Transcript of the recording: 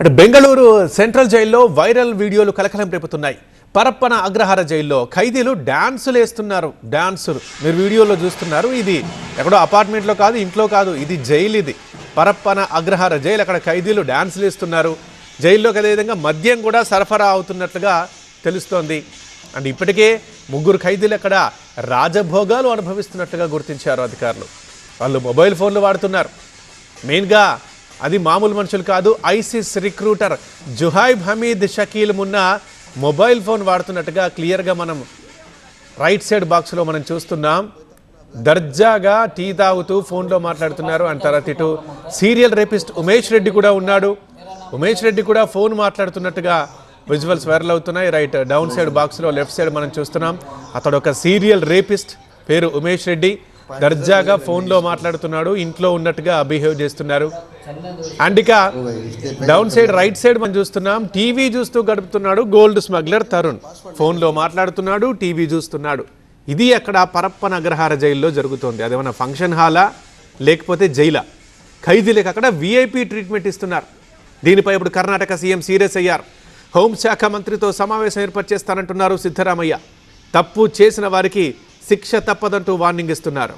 అంటే బెంగళూరు సెంట్రల్ జైల్లో వైరల్ వీడియోలు కలకలం రేపుతున్నాయి. పరప్పన అగ్రహార జైల్లో ఖైదీలు డాన్సులు వేస్తున్నారు. డాన్సులు. మీరు వీడియోలో చూస్తున్నారు ఇది ఎక్కడో అపార్ట్మెంట్లో కాదు ఇంట్లో కాదు ఇది జైలు ఇది. పరప్పన అగ్రహార జైలు అక్కడ ఖైదీలు డాన్సులు వేస్తున్నారు. జైల్లోకి అదేవిధంగా మద్యం కూడా సరఫరా అవుతున్నట్లుగా తెలుస్తోంది. అండ్ ఇప్పటికే ముగ్గురు ఖైదీలు అక్కడ రాజభోగాలు అనుభవిస్తున్నట్లుగా గుర్తించారు అధికారులు. వాళ్ళు మొబైల్ ఫోన్లు వాడుతున్నారు. మెయిన్గా అది మామూలు మనుషులు కాదు ISIS recruiter Zuhaib Hamid Shakeel Munna mobile phone వాడుతున్నట్టుగా క్లియర్గా మనం రైట్ సైడ్ బాక్స్లో మనం చూస్తున్నాం. దర్జాగా టీ తాగుతూ ఫోన్లో మాట్లాడుతున్నారు. అండ్ తర్వాత ఇటు సీరియల్ రేపిస్ట్ ఉమేష్ రెడ్డి కూడా ఉన్నాడు. ఉమేష్ రెడ్డి కూడా ఫోన్ మాట్లాడుతున్నట్టుగా విజువల్స్ వైరల్ అవుతున్నాయి. రైట్ డౌన్ సైడ్ బాక్స్లో లెఫ్ట్ సైడ్ మనం చూస్తున్నాం. అతడు ఒక సీరియల్ రేపిస్ట్ పేరు ఉమేష్ రెడ్డి. దర్జాగా ఫోన్లో మాట్లాడుతున్నాడు ఇంట్లో ఉన్నట్టుగా బిహేవ్ చేస్తున్నారు. అండ్ ఇక డౌన్ సైడ్ రైట్ సైడ్ మనం చూస్తున్నాం. టీవీ చూస్తూ గడుపుతున్నాడు గోల్డ్ స్మగ్లర్ తరుణ్. ఫోన్లో మాట్లాడుతున్నాడు టీవీ చూస్తున్నాడు. ఇది అక్కడ పరప్పన అగ్రహార జైల్లో జరుగుతోంది. అదేమన్నా ఫంక్షన్ హాలా లేకపోతే జైలా? ఖైదీలకు అక్కడ విఐపి ట్రీట్మెంట్ ఇస్తున్నారు. దీనిపై ఇప్పుడు కర్ణాటక సీఎం సీరియస్ అయ్యారు. హోంశాఖ మంత్రితో సమావేశం ఏర్పాటు చేస్తానంటున్నారు సిద్ధరామయ్య. తప్పు చేసిన వారికి శిక్ష తప్పదంటూ వార్నింగ్ ఇస్తున్నారు.